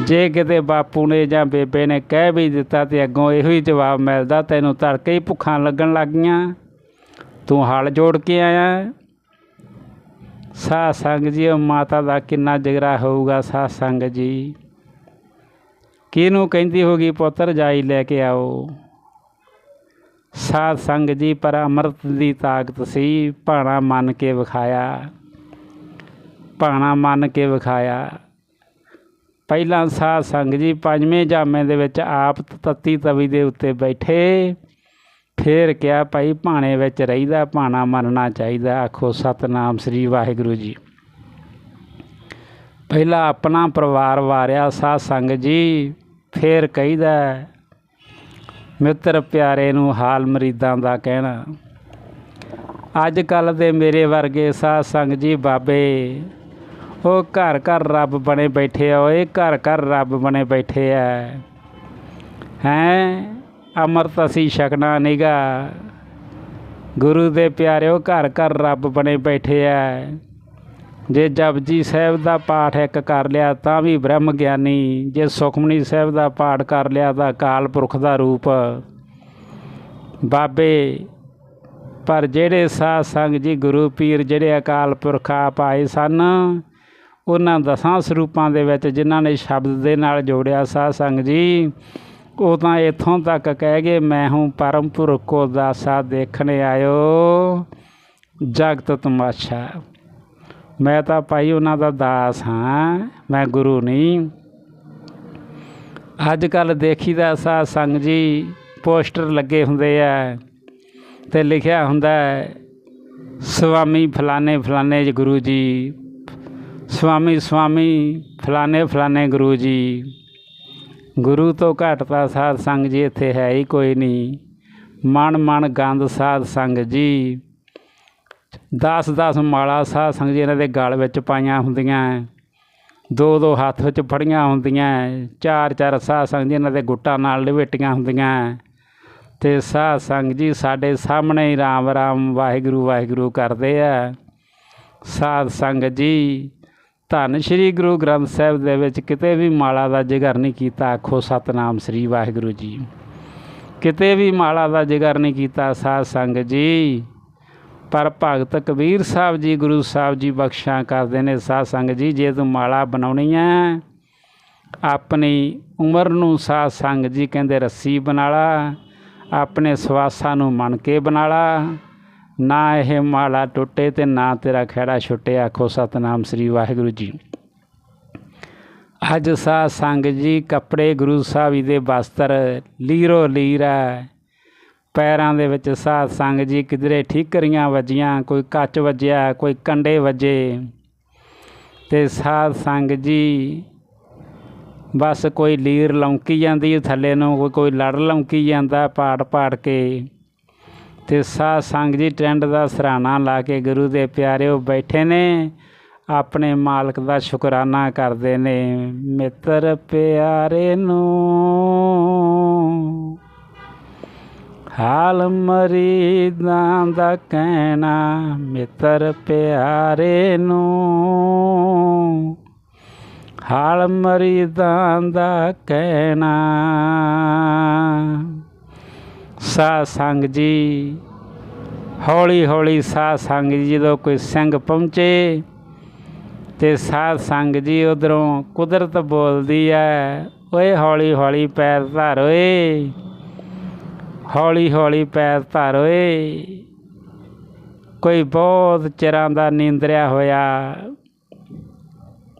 ਜੇ ਕਿਤੇ ਬਾਪੂ ਨੇ ਜਾਂ ਬੇਬੇ ਨੇ ਕਹਿ ਵੀ ਦਿੱਤਾ ਤੇ ਅੱਗੋਂ ਇਹੋ ਹੀ ਜਵਾਬ ਮਿਲਦਾ, ਤੈਨੂੰ ਤੜਕੇ ਹੀ ਭੁੱਖਾਂ ਲੱਗਣ ਲੱਗ ਗਈਆਂ। ਤੂੰ ਹਲ ਜੋੜ ਕੇ ਆਇਆ। ਸਾਧ ਸੰਗ ਜੀ, ਉਹ ਮਾਤਾ ਦਾ ਕਿੰਨਾ ਜਿਗਰਾ ਹੋਊਗਾ ਸਾਧ ਸੰਗ ਜੀ। ਕਿਹਨੂੰ ਕਹਿੰਦੀ ਹੋਗੀ, ਪੁੱਤਰ ਜਾਈ ਲੈ ਕੇ ਆਓ। ਸਾਧ ਸੰਗ ਜੀ, ਪਰ ਅੰਮ੍ਰਿਤ ਦੀ ਤਾਕਤ ਸੀ, ਭਾਣਾ ਮੰਨ ਕੇ ਵਿਖਾਇਆ। ਭਾਣਾ ਮੰਨ ਕੇ ਵਿਖਾਇਆ। ਪਹਿਲਾਂ ਸਾਧ ਸੰਗ ਜੀ ਪੰਜਵੇਂ ਜਾਮੇ ਦੇ ਵਿੱਚ ਆਪ ਤੱਤੀ ਤਵੀ ਦੇ ਉੱਤੇ ਬੈਠੇ। ਫੇਰ ਕਿਹਾ, ਭਾਈ, ਭਾਣੇ ਵਿੱਚ ਰਹੀਦਾ, ਭਾਣਾ ਮੰਨਣਾ ਚਾਹੀਦਾ। ਆਖੋ, ਸਤਨਾਮ ਸ੍ਰੀ ਵਾਹਿਗੁਰੂ ਜੀ। ਪਹਿਲਾਂ ਆਪਣਾ ਪਰਿਵਾਰ ਵਾਰਿਆ ਸਾਧ ਸੰਗ ਜੀ। ਫੇਰ ਕਹੀਦਾ, ਮਿੱਤਰ ਪਿਆਰੇ ਨੂੰ ਹਾਲ ਮਰੀਦਾਂ ਦਾ ਕਹਿਣਾ। ਅੱਜ ਕੱਲ ਦੇ ਮੇਰੇ ਵਰਗੇ ਸਾਧ ਸੰਗ ਜੀ ਬਾਬੇ ਉਹ ਘਰ ਘਰ ਰੱਬ ਬਣੇ ਬੈਠੇ ਆ, ਓਏ ਘਰ ਘਰ ਰੱਬ ਬਣੇ ਬੈਠੇ ਆ। ਹੈ? ਅੰਮ੍ਰਿਤ ਅਸੀਂ ਛਕਣਾ ਨਿਗਾ ਗੁਰੂ ਦੇ ਪਿਆਰਿਓ, ਘਰ ਘਰ ਰੱਬ ਬਣੇ ਬੈਠੇ ਆ। ਜੇ ਜਪਜੀ ਸਾਹਿਬ ਦਾ ਪਾਠ ਇੱਕ ਕਰ ਲਿਆ, ਤਾਂ ਵੀ ਬ੍ਰਹਮ ਗਿਆਨੀ। ਜੇ ਸੁਖਮਨੀ ਸਾਹਿਬ ਦਾ ਪਾਠ ਕਰ ਲਿਆ, ਤਾਂ ਕਾਲ ਪੁਰਖ ਦਾ ਰੂਪ। ਬਾਬੇ, ਪਰ ਜਿਹੜੇ ਸਾਧ ਸੰਗ ਜੀ ਗੁਰੂ ਪੀਰ, ਜਿਹੜੇ ਅਕਾਲ ਪੁਰਖ ਆਪ ਆਏ ਸਨ ਉਹਨਾਂ ਦਸਾਂ ਸਰੂਪਾਂ ਦੇ ਵਿੱਚ ਜਿਨ੍ਹਾਂ ਨੇ ਸ਼ਬਦ ਦੇ ਨਾਲ ਜੋੜਿਆ, ਸਾਧ ਸੰਗ ਜੀ, ਉਹ ਤਾਂ ਇੱਥੋਂ ਤੱਕ ਕਹਿ ਗਏ, ਮੈਂ ਹੂੰ ਪਰਮ ਪੁਰਖ ਕੋ ਦਾਸਾ ਦੇਖਣੇ ਆਇਓ, ਜਗਤ ਤਮਾਸ਼ਾ। ਮੈਂ ਤਾਂ ਭਾਈ ਉਹਨਾਂ ਦਾ ਦਾਸ ਹਾਂ, ਮੈਂ ਗੁਰੂ ਨਹੀਂ। ਅੱਜ ਕੱਲ ਦੇਖੀਦਾ ਸਾਧ ਸੰਗ ਜੀ, ਪੋਸਟਰ ਲੱਗੇ ਹੁੰਦੇ ਆ ਤੇ ਲਿਖਿਆ ਹੁੰਦਾ ਹੈ, ਸਵਾਮੀ ਫਲਾਣੇ ਫਲਾਣੇ ਗੁਰੂ ਜੀ ਸਵਾਮੀ ਸਵਾਮੀ, ਫਲਾਣੇ ਫਲਾਣੇ ਗੁਰੂ ਜੀ। ਗੁਰੂ ਤੋਂ ਘੱਟ ਤਾਂ ਸਾਧ ਸੰਗ ਜੀ ਇੱਥੇ ਹੈ ਹੀ ਕੋਈ ਨਹੀਂ। ਮਨ ਮਨ ਗੰਦ ਸਾਧ ਸੰਗ ਜੀ। 10 10 ਮਾਲਾ ਸਾਧ ਸੰਗ ਜੀ ਇਹਨਾਂ ਦੇ ਗਲ ਵਿੱਚ ਪਾਈਆਂ ਹੁੰਦੀਆਂ। ਦੋ ਦੋ ਹੱਥ ਵਿੱਚ ਫੜੀਆਂ ਹੁੰਦੀਆਂ। ਚਾਰ ਚਾਰ ਸਾਧ ਸੰਗ ਜੀ ਇਹਨਾਂ ਦੇ ਗੁੱਟਾਂ ਨਾਲ ਲਵੇਟੀਆਂ ਹੁੰਦੀਆਂ। ਤੇ ਸਾਧ ਸੰਗ ਜੀ ਸਾਡੇ ਸਾਹਮਣੇ ਹੀ ਰਾਮ ਰਾਮ, ਵਾਹਿਗੁਰੂ ਵਾਹਿਗੁਰੂ ਕਰਦੇ ਆ। ਸਾਧ ਸੰਗਤ ਜੀ ਧੰਨ ਸ਼੍ਰੀ ਗੁਰੂ ਗ੍ਰੰਥ ਸਾਹਿਬ ਦੇ ਵਿੱਚ ਕਿਤੇ ਵੀ ਮਾਲਾ ਦਾ ਜਿਗਰ ਨਹੀਂ ਕੀਤਾ, ਆਖੋ ਸਤਨਾਮ ਸ੍ਰੀ ਵਾਹਿਗੁਰੂ ਜੀ। ਕਿਤੇ ਵੀ ਮਾਲਾ ਦਾ ਜਿਗਰ ਨਹੀਂ ਕੀਤਾ, ਸਾਧ ਸੰਗਤ ਜੀ। ਪਰ ਭਗਤ ਕਬੀਰ ਸਾਹਿਬ ਜੀ, ਗੁਰੂ ਸਾਹਿਬ ਜੀ ਬਖਸ਼ਾਂ ਕਰਦੇ ਨੇ। ਸਾਧ ਸੰਗ ਜੀ, ਜੇ ਤੂੰ ਮਾਲਾ ਬਣਾਉਣੀ ਹੈ ਆਪਣੀ ਉਮਰ ਨੂੰ ਸਾਧ ਸੰਗਤ ਜੀ ਕਹਿੰਦੇ ਰੱਸੀ ਬਣਾ ਲਾ, ਆਪਣੇ ਸਵਾਸਾਂ ਨੂੰ ਮਣ ਕੇ ਬਣਾ ਲਾ। ਨਾ ਇਹ ਮਾਲਾ ਟੁੱਟੇ ਤੇ ਨਾ ਤੇਰਾ ਖੇੜਾ ਛੁੱਟੇ ਆਖੋ, ਸਤਨਾਮ ਸ੍ਰੀ ਵਾਹਿਗੁਰੂ ਜੀ। ਅੱਜ ਸਾਧ ਸੰਗਤ ਜੀ ਕੱਪੜੇ ਗੁਰੂ ਸਾਹਿਬ ਜੀ ਦੇ ਵਸਤਰ ਲੀਰੋ ਲੀਰਾ ਪੈਰਾਂ ਦੇ ਵਿੱਚ ਸਾਧ ਸੰਗਤ ਜੀ ਕਿਧਰੇ ਠੀਕਰੀਆਂ ਵੱਜੀਆਂ, ਕੋਈ ਕੱਚ ਵੱਜਿਆ, ਕੋਈ ਕੰਡੇ ਵੱਜੇ। ਤੇ ਸਾਧ ਸੰਗਤ ਜੀ ਬਸ ਕੋਈ ਲੀਰ ਲੌਂਕੀ ਜਾਂਦੀ, ਥੱਲੇ ਨੂੰ ਕੋਈ ਕੋਈ ਲੜ ਲੌਂਕੀ ਜਾਂਦਾ, ਪਾੜ ਪਾੜ ਕੇ। ਤੇ ਸਾਧ ਸੰਗ ਜੀ ਟੈਂਡ ਦਾ ਸਰਾਣਾ ਲਾ ਕੇ ਗੁਰੂ ਦੇ ਪਿਆਰਿਓ ਬੈਠੇ ਨੇ, ਆਪਣੇ ਮਾਲਕ ਦਾ ਸ਼ੁਕਰਾਨਾ ਕਰਦੇ ਨੇ। ਮਿੱਤਰ ਪਿਆਰੇ ਨੂੰ, ਹਾਲ ਮਰੀਦਾਂ ਦਾ ਕਹਿਣਾ, ਮਿੱਤਰ ਪਿਆਰੇ ਨੂੰ, ਹਾਲ ਮਰੀਦਾਂ ਦਾ ਕਹਿਣਾ। ਸਾਧ ਸੰਗ ਜੀ। ਹੌਲੀ ਹੌਲੀ ਸਾਧ ਸੰਗ ਜੀ ਜਦੋਂ ਕੋਈ ਸਿੰਘ ਪਹੁੰਚੇ, ਤੇ ਸਾਧ ਸੰਗ ਜੀ ਉਧਰੋਂ ਕੁਦਰਤ ਬੋਲਦੀ ਐ, ਓਏ ਹੌਲੀ ਹੌਲੀ ਪੈਰ ਧਰ ਓਏ, ਹੌਲੀ ਹੌਲੀ ਪੈਰ ਧਰ ਓਏ। ਕੋਈ ਬਹੁਤ ਚਿਰਾਂ ਦਾ ਨੀਂਦਰਿਆ ਹੋਇਆ,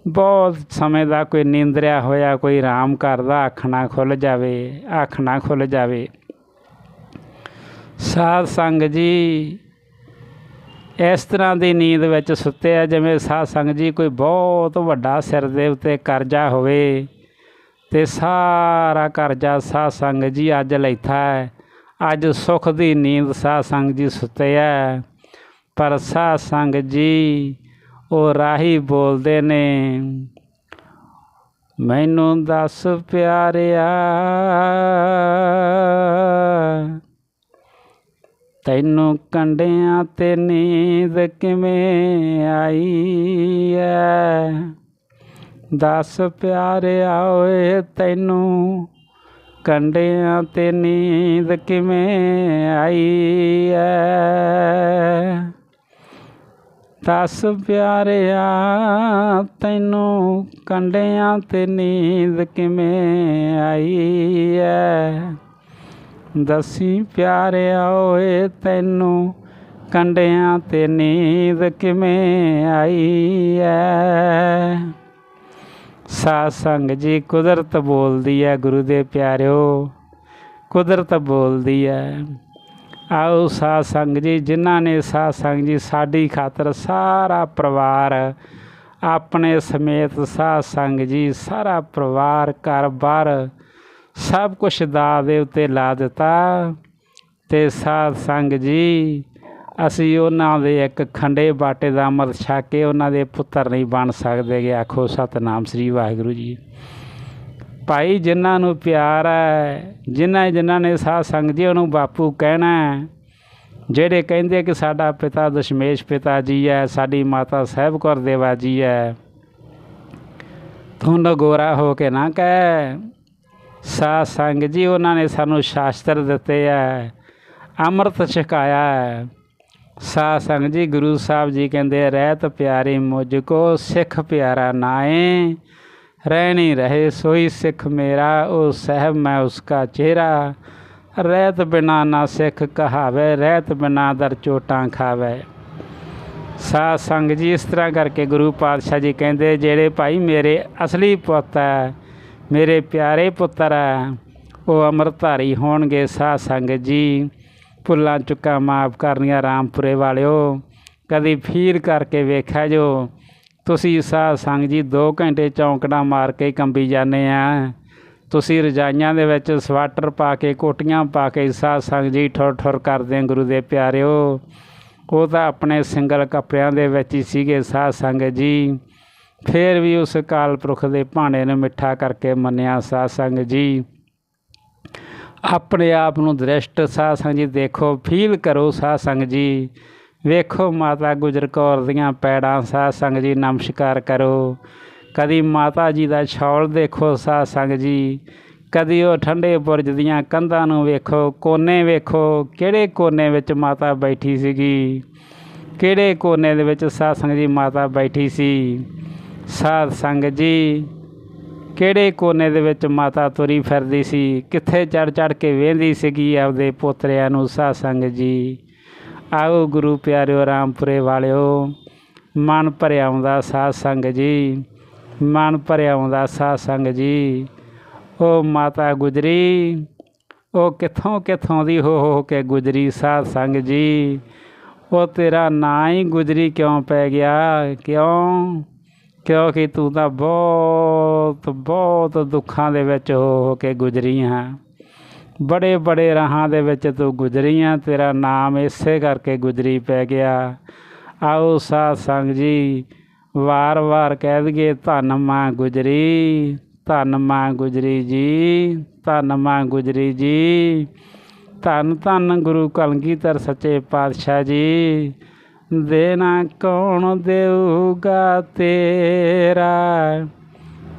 ਬਹੁਤ ਸਮੇਂ ਦਾ ਕੋਈ ਨੀਂਦਰਿਆ ਹੋਇਆ, ਕੋਈ ਆਰਾਮ ਕਰਦਾ ਅੱਖ ਨਾ ਖੁੱਲ ਜਾਵੇ, ਅੱਖ ਨਾ ਖੁੱਲ ਜਾਵੇ। ਸਾਧ ਸੰਗ ਜੀ, ਇਸ ਤਰ੍ਹਾਂ ਦੀ ਨੀਂਦ ਵਿੱਚ ਸੁੱਤੇ ਆ, ਜਿਵੇਂ ਸਾਧ ਸੰਗ ਜੀ ਕੋਈ ਬਹੁਤ ਵੱਡਾ ਸਿਰ ਦੇ ਉੱਤੇ ਕਰਜ਼ਾ ਹੋਵੇ ਤੇ ਸਾਰਾ ਕਰਜ਼ਾ ਸਾਧ ਸੰਗ ਜੀ ਅੱਜ ਲੈਥਾ ਹੈ। ਅੱਜ ਸੁਖ ਦੀ ਨੀਂਦ ਸਾਧ ਸੰਗ ਜੀ ਸੁੱਤੇ ਆ, ਪਰ ਸਾਧ ਸੰਗ ਜੀ ਉਹ ਰਾਹੀ ਬੋਲਦੇ ਨੇ, ਮੈਨੂੰ ਦੱਸ ਪਿਆਰਿਆ ਤੈਨੂੰ ਕੰਡਿਆਂ ਤੇ ਨੀਂਦ ਕਿਵੇਂ ਆਈ ਐ? ਦੱਸ ਪਿਆਰਿਆ ਓਏ, ਤੈਨੂੰ ਕੰਡਿਆਂ ਤੇ ਨੀਂਦ ਕਿਵੇਂ ਆਈ ਐ? ਦੱਸ ਪਿਆਰਿਆ, ਤੈਨੂੰ ਕੰਡਿਆਂ ਤੇ ਨੀਂਦ ਕਿਵੇਂ ਆਈ ਐ? ਦਸੀ ਪਿਆਰਿਆ ਓਏ ਤੈਨੂੰ ਕੰਡਿਆਂ ਤੇ ਨੀਂਦ ਕਿਵੇਂ ਆਈ ਐ? ਸਾਧ ਸੰਗ ਜੀ, ਕੁਦਰਤ ਬੋਲਦੀ ਐ ਗੁਰੂ ਦੇ ਪਿਆਰਿਓ, ਕੁਦਰਤ ਬੋਲਦੀ ਐ। ਆਓ ਸਾਧ ਸੰਗ ਜੀ, ਜਿਨ੍ਹਾਂ ਨੇ ਸਾਧ ਸੰਗ ਜੀ ਸਾਡੀ ਖਾਤਰ ਸਾਰਾ ਪਰਿਵਾਰ, ਆਪਣੇ ਸਮੇਤ ਸਾਧ ਸੰਗ ਜੀ ਸਾਰਾ ਪਰਿਵਾਰ ਘਰ-ਬਾਰ ਸਭ ਕੁਝ ਦਾ ਦੇ ਉੱਤੇ ਲਾ ਦਿੱਤਾ ਤੇ ਸਾਧ ਸੰਗ ਜੀ, ਅਸੀਂ ਉਹਨਾਂ ਦੇ ਇੱਕ ਖੰਡੇ ਬਾਟੇ ਦਾ ਅੰਮ੍ਰਿਤ ਛਕ ਕੇ ਉਹਨਾਂ ਦੇ ਪੁੱਤਰ ਨਹੀਂ ਬਣ ਸਕਦੇ ਕਿ ਆਖੋ ਸਤਨਾਮ ਸ੍ਰੀ ਵਾਹਿਗੁਰੂ ਜੀ। ਭਾਈ ਜਿਨ੍ਹਾਂ ਨੂੰ ਪਿਆਰ ਹੈ, ਜਿਨ੍ਹਾਂ ਜਿਨ੍ਹਾਂ ਨੇ ਸਾਧ ਸੰਗ ਜੀ, ਉਹਨੂੰ ਬਾਪੂ ਕਹਿਣਾ ਜਿਹੜੇ ਕਹਿੰਦੇ ਕਿ ਸਾਡਾ ਪਿਤਾ ਦਸ਼ਮੇਸ਼ ਪਿਤਾ ਜੀ ਹੈ, ਸਾਡੀ ਮਾਤਾ ਸਾਹਿਬ ਕੌਰ ਦੇਵਾ ਜੀ ਹੈ, ਤੂੰ ਨਗੋਰਾ ਹੋ ਕੇ ਨਾ ਕਹਿ। ਸਾਧ ਸੰਗ ਜੀ, ਉਹਨਾਂ ਨੇ ਸਾਨੂੰ ਸ਼ਾਸਤਰ ਦਿੱਤੇ ਹੈ ਅੰਮ੍ਰਿਤ ਛਕਾਇਆ ਹੈ ਸਾਧ ਸੰਗ ਜੀ, ਗੁਰੂ ਸਾਹਿਬ ਜੀ ਕਹਿੰਦੇ, ਰਹਿਤ ਪਿਆਰੀ ਮੁਝ ਕੋ ਸਿੱਖ ਪਿਆਰਾ ਨਾਏ ਰਹਿਣੀ ਰਹੇ ਸੋਈ ਸਿੱਖ ਮੇਰਾ, ਉਹ ਸਹਿਬ ਮੈਂ ਉਸਕਾ ਚਿਹਰਾ। ਰਹਿਤ ਬਿਨਾ ਨਾ ਸਿੱਖ ਕਹਾਵੇ, ਰਹਿਤ ਬਿਨਾ ਦਰ ਚੋਟਾਂ ਖਾਵੇ। ਸਾਧ ਸੰਗ ਜੀ, ਇਸ ਤਰ੍ਹਾਂ ਕਰਕੇ ਗੁਰੂ ਪਾਤਸ਼ਾਹ ਜੀ ਕਹਿੰਦੇ, ਜਿਹੜੇ ਭਾਈ ਮੇਰੇ ਅਸਲੀ ਪੁੱਤ ਹੈ ਮੇਰੇ ਪਿਆਰੇ ਪੁੱਤਰ ਹੈ ਉਹ ਅੰਮ੍ਰਿਤਧਾਰੀ ਹੋਣਗੇ ਸਾਧ ਸੰਗਤ ਜੀ। ਭੁੱਲਾਂ ਚੁੱਕਾ ਮਾਫ ਕਰਨੀਆਂ ਰਾਮਪੁਰੇ ਵਾਲਿਓ, ਕਦੀ ਫੀਰ ਕਰਕੇ ਵੇਖਿਆ ਜੋ। ਤੁਸੀਂ ਸਾਧ ਸੰਗ ਜੀ 2 ਘੰਟੇ ਚੌਂਕੜਾ ਮਾਰ ਕੇ ਕੰਬੀ ਜਾਂਦੇ ਆ। ਤੁਸੀਂ ਰਜਾਈਆਂ ਦੇ ਵਿੱਚ ਸਵਾਟਰ ਪਾ ਕੇ, ਕੋਟੀਆਂ ਪਾ ਕੇ ਸਾਧ ਸੰਗ ਜੀ ਠੁਰ ਠੁਰ ਕਰਦੇ ਗੁਰੂ ਦੇ ਪਿਆਰਿਓ। ਉਹ ਤਾਂ ਆਪਣੇ ਸਿੰਗਲ ਕੱਪੜਿਆਂ ਦੇ ਵਿੱਚ ਹੀ ਸੀਗੇ ਸਾਧ ਸੰਗਤ ਜੀ। ਫਿਰ ਵੀ ਉਸ ਕਾਲ ਪੁਰਖ ਦੇ ਭਾਣੇ ਨੂੰ ਮਿੱਠਾ ਕਰਕੇ ਮੰਨਿਆ ਸਾਧ ਸੰਗਤ ਜੀ। ਆਪਣੇ ਆਪ ਨੂੰ ਦ੍ਰਿਸ਼ਟ ਸਾਧ ਸੰਗ ਜੀ, ਦੇਖੋ, ਫੀਲ ਕਰੋ ਸਾਧ ਸੰਗ ਜੀ। ਵੇਖੋ ਮਾਤਾ ਗੁਜਰ ਕੌਰ ਦੀਆਂ ਪੈੜਾਂ, ਸਾਧ ਸੰਗਤ ਜੀ, ਨਮਸਕਾਰ ਕਰੋ। ਕਦੀ ਮਾਤਾ ਜੀ ਦਾ ਛੌਲ ਦੇਖੋ ਸਾਧ ਸੰਗਤ ਜੀ। ਕਦੀ ਉਹ ਠੰਡੇ ਬੁਰਜ ਦੀਆਂ ਕੰਧਾਂ ਨੂੰ ਵੇਖੋ, ਕੋਨੇ ਵੇਖੋ, ਕਿਹੜੇ ਕੋਨੇ ਵਿੱਚ ਮਾਤਾ ਬੈਠੀ ਸੀਗੀ? ਕਿਹੜੇ ਕੋਨੇ ਦੇ ਵਿੱਚ ਸਾਧ ਸੰਗਤ ਜੀ ਮਾਤਾ ਬੈਠੀ ਸੀ? ਸਾਧ ਸੰਗਤ ਜੀ, ਕਿਹੜੇ ਕੋਨੇ ਦੇ ਵਿੱਚ ਮਾਤਾ ਤੁਰੀ ਫਿਰਦੀ ਸੀ? ਕਿੱਥੇ ਚੜ ਚੜ ਕੇ ਵੇਂਦੀ ਸੀਗੀ ਆਪਦੇ ਪੋਤਰਿਆਂ ਨੂੰ ਸਾਧ ਸੰਗਤ ਜੀ? ਆਓ ਗੁਰੂ ਪਿਆਰਿਓ, ਰਾਮਪੁਰੇ ਵਾਲਿਓ, ਮਨ ਭਰਿਆ ਆਉਂਦਾ ਸਾਧ ਸੰਗਤ ਜੀ, ਮਨ ਭਰਿਆ ਆਉਂਦਾ ਸਾਧ ਸੰਗਤ ਜੀ। ਉਹ ਮਾਤਾ ਗੁਜਰੀ ਉਹ ਕਿੱਥੋਂ ਕਿੱਥੋਂ ਦੀ ਹੋ ਹੋ ਕੇ ਗੁਜਰੀ ਸਾਧ ਸੰਗਤ ਜੀ? ਉਹ ਤੇਰਾ ਨਾਂ ਹੀ ਗੁਜਰੀ ਕਿਉਂ ਪੈ ਗਿਆ? ਕਿਉਂ? ਕਿਉਂਕਿ ਤੂੰ ਤਾਂ ਬਹੁਤ ਬਹੁਤ ਦੁੱਖਾਂ ਦੇ ਵਿੱਚ ਹੋ ਹੋ ਕੇ ਗੁਜਰੀ ਹਾਂ ਬੜੇ ਬੜੇ ਰਾਹਾਂ ਦੇ ਵਿੱਚ ਤੂੰ ਗੁਜਰੀ ਆ। ਤੇਰਾ ਨਾਮ ਇਸੇ ਕਰਕੇ ਗੁਜਰੀ ਪੈ ਗਿਆ। ਆਓ ਸਾਧ ਸੰਗ ਜੀ ਵਾਰ-ਵਾਰ ਕਹਿ ਦਈਏ, ਧੰਨ ਮਾਂ ਗੁਜਰੀ, ਧੰਨ ਮਾਂ ਗੁਜਰੀ ਜੀ, ਧੰਨ ਮਾਂ ਗੁਜਰੀ ਜੀ। ਧੰਨ ਧੰਨ ਗੁਰੂ ਕਲਗੀਧਰ ਸੱਚੇ ਪਾਤਸ਼ਾਹ ਜੀ। ਦੇਣਾ ਕੌਣ ਦੇਊਗਾ ਤੇਰਾ?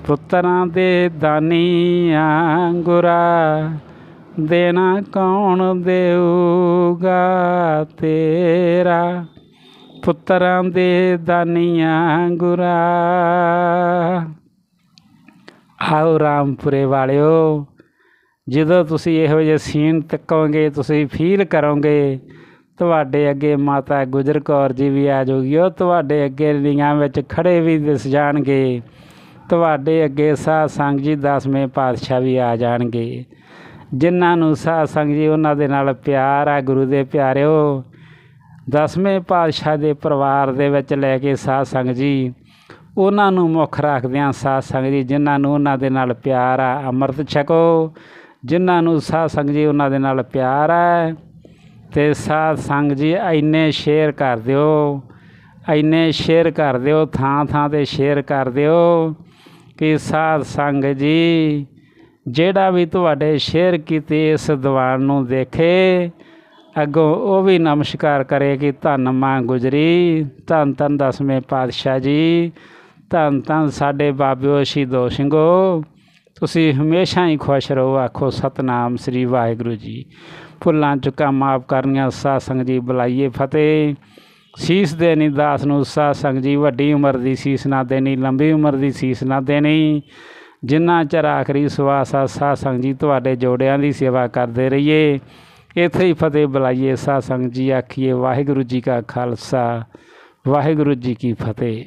ਪੁੱਤਰਾਂ ਦੇ ਦਾਨੀਆਂ ਗੁਰਾ। ਦੇਣਾ ਕੌਣ ਦੇਊਗਾ ਤੇਰਾ? ਪੁੱਤਰਾਂ ਦੇ ਦਾਨੀਆਂ ਗੁਰਾ। ਆਓ ਰਾਮਪੁਰੇ ਵਾਲਿਓ, ਜਦੋਂ ਤੁਸੀਂ ਇਹੋ ਜਿਹੇ ਸੀਨ ਤੱਕੋਗੇ, ਤੁਸੀਂ ਫੀਲ ਕਰੋਗੇ ਤੁਹਾਡੇ ਅੱਗੇ ਮਾਤਾ ਗੁਜਰ ਕੌਰ ਜੀ ਵੀ ਆ ਜਾਊਗੀ ਉਹ ਤੁਹਾਡੇ ਅੱਗੇ ਲੀਆਂ ਵਿੱਚ ਖੜੇ ਵੀ ਦਿਸ ਜਾਣਗੇ। ਤੁਹਾਡੇ ਅੱਗੇ ਸਾਧ ਸੰਗ ਜੀ ਦਸਵੇਂ ਪਾਤਸ਼ਾਹ ਵੀ ਆ ਜਾਣਗੇ। ਜਿਨ੍ਹਾਂ ਨੂੰ ਸਾਧ ਸੰਗ ਜੀ ਉਹਨਾਂ ਦੇ ਨਾਲ ਪਿਆਰ ਆ, ਗੁਰੂ ਦੇ ਪਿਆਰਿਓ। ਦਸਵੇਂ ਪਾਤਸ਼ਾਹ ਦੇ ਪਰਿਵਾਰ ਦੇ ਵਿੱਚ ਲੈ ਕੇ ਸਾਧ ਸੰਗ ਜੀ, ਉਹਨਾਂ ਨੂੰ ਮੁੱਖ ਰੱਖਦਿਆਂ ਸਾਧ ਸੰਗ ਜੀ ਜਿਨ੍ਹਾਂ ਨੂੰ ਉਹਨਾਂ ਦੇ ਨਾਲ ਪਿਆਰ ਆ, ਅੰਮ੍ਰਿਤ ਛਕੋ। ਜਿਨ੍ਹਾਂ ਨੂੰ ਸਾਧ ਸੰਗ ਜੀ ਉਹਨਾਂ ਦੇ ਨਾਲ ਪਿਆਰ ਆ ਤੇ ਸਾਧ ਸੰਗ ਜੀ, ਇੰਨੇ ਸ਼ੇਅਰ ਕਰ ਦਿਓ। ਇੰਨੇ ਸ਼ੇਅਰ ਕਰ ਦਿਓ, ਥਾਂ ਥਾਂ ਤੇ ਸ਼ੇਅਰ ਕਰ ਦਿਓ ਕਿ ਸਾਧ ਸੰਗ ਜੀ, ਜਿਹੜਾ ਵੀ ਤੁਹਾਡੇ ਸ਼ੇਅਰ ਕੀਤੇ ਇਸ ਦੀਵਾਨ ਨੂੰ ਦੇਖੇ, ਅੱਗੋਂ ਉਹ ਵੀ ਨਮਸਕਾਰ ਕਰੇ ਕਿ ਧੰਨ ਮਾਂ ਗੁਜਰੀ, ਧੰਨ ਧੰਨ ਦਸਵੇਂ ਪਾਤਸ਼ਾਹ ਜੀ, ਧੰਨ ਧੰਨ ਸਾਡੇ ਬਾਬਿਓ ਸ਼ਹੀਦੋ ਸਿੰਘੋ, ਤੁਸੀਂ ਹਮੇਸ਼ਾ ਹੀ ਖੁਸ਼ ਰਹੋ, ਆਖੋ ਸਤਨਾਮ ਸ੍ਰੀ ਵਾਹਿਗੁਰੂ ਜੀ। ਭੁੱਲਾਂ ਚੁੱਕਾਂ ਮਾਫ ਕਰਨੀਆਂ ਸਾਧ ਸੰਗ ਜੀ ਬੁਲਾਈਏ ਫਤਿਹ। ਸੀਸ ਦੇਣੀ ਦਾਸ ਨੂੰ ਸਾਧ ਸੰਗ ਜੀ, ਵੱਡੀ ਉਮਰ ਦੀ ਸੀਸ ਨਾ ਦੇਣੀ, ਲੰਬੀ ਉਮਰ ਦੀ ਸੀਸ ਨਾ ਦੇਣੀ। ਜਿੰਨਾ ਚਿਰ ਆਖਰੀ ਸਵਾਸ ਆ, ਸਾਧ ਸੰਗ ਜੀ ਤੁਹਾਡੇ ਜੋੜਿਆਂ ਦੀ ਸੇਵਾ ਕਰਦੇ ਰਹੀਏ। ਇੱਥੇ ਹੀ ਫਤਿਹ ਬੁਲਾਈਏ, ਸਾਧ ਸੰਗ ਜੀ ਆਖੀਏ, ਵਾਹਿਗੁਰੂ ਜੀ ਕਾ ਖਾਲਸਾ, ਵਾਹਿਗੁਰੂ ਜੀ ਕੀ ਫਤਿਹ।